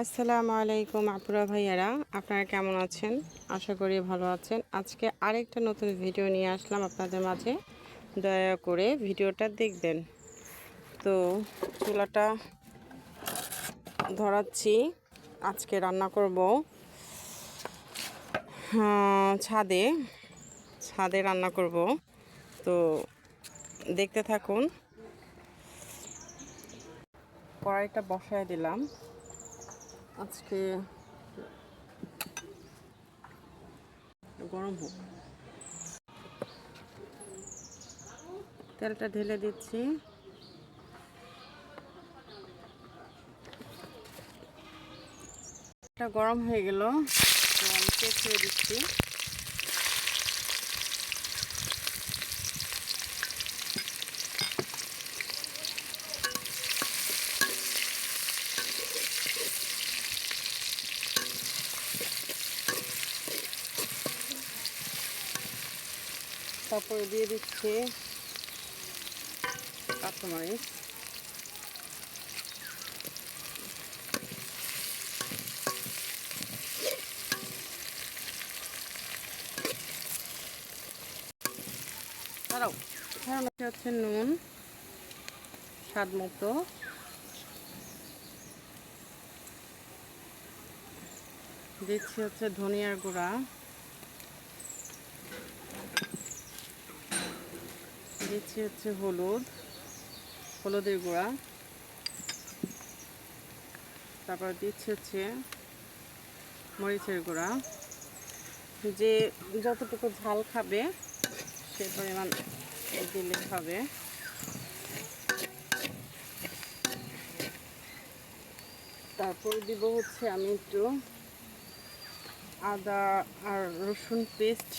আসসালামু আলাইকুম আপুরা ভাইয়ারা, আপনারা কেমন আছেন? আশা করি ভালো আছেন। আজকে আরেকটা নতুন ভিডিও নিয়ে আসলাম আপনাদের মাঝে। দয়া করে ভিডিওটা দেখবেন। তো চুলাটা ধরাচ্ছি। আজকে রান্না করব ছাদে। ছাদে রান্না করব। তো দেখতে থাকুন। কড়াইটা বসায় দিলাম। আজকে গরম হোক। তেলটা ঢেলে দিচ্ছি। গরম হয়ে গেল। তো আমি চেক করে দিচ্ছি। তারপরে দিয়ে দিচ্ছে কাঁচামরিচ। দাঁড়াও হচ্ছে নুন স্বাদ মতো। দিচ্ছি হচ্ছে ধনিয়ার গুঁড়া। দিচ্ছি হচ্ছে হলুদ, হলুদের গুঁড়া। তারপর দিচ্ছি হচ্ছে মরিচের গুঁড়া। যে যতটুকু ঝাল খাবে, সে পরিমাণ দিলে হবে। তারপর দিব হচ্ছে আমি একটু আদা আর রসুন পেস্ট।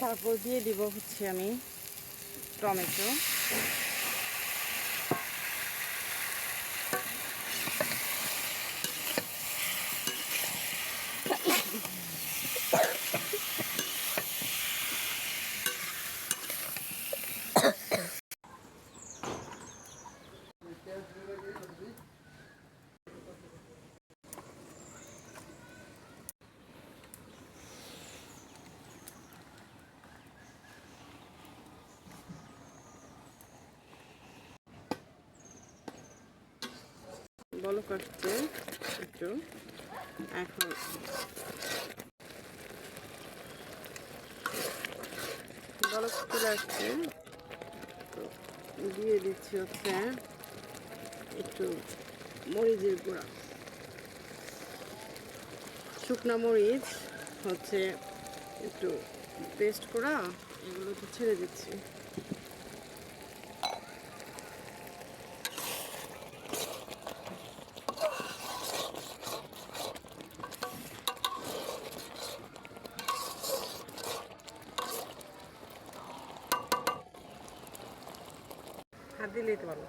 তারপর দিয়ে দিব হচ্ছে আমি টমেটো। বলো করছে একটু। এখন। বলো চলে আসছে। তো দিয়ে দিচ্ছি হচ্ছে একটু মরিচের গুঁড়া। শুকনা মরিচ হচ্ছে একটু পেস্ট করা এগুলো তো ছেড়ে দিচ্ছি। হাত দিলেই তো ভালো।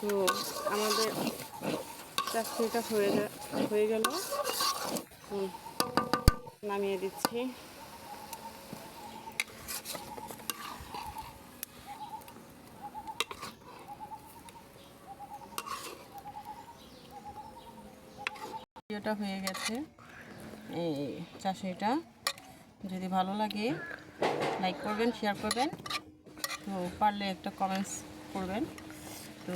তো আমাদের চাকরিটা হয়ে হয়ে গেল। নামিয়ে দিচ্ছি। ভিডিওটা হয়ে গেছে। এই চাষিটা। যদি ভালো লাগে লাইক করবেন শেয়ার করবেন। তো পারলে একটা কমেন্টস করবেন। তো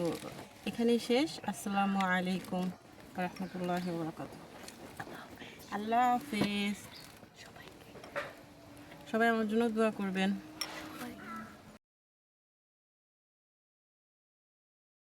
এখানেই শেষ। আসসালামু আলাইকুম রহমতুল্লাহ বরকাত আল্লাহ হাফিজ। সবাই আমার জন্য দোয়া করবেন।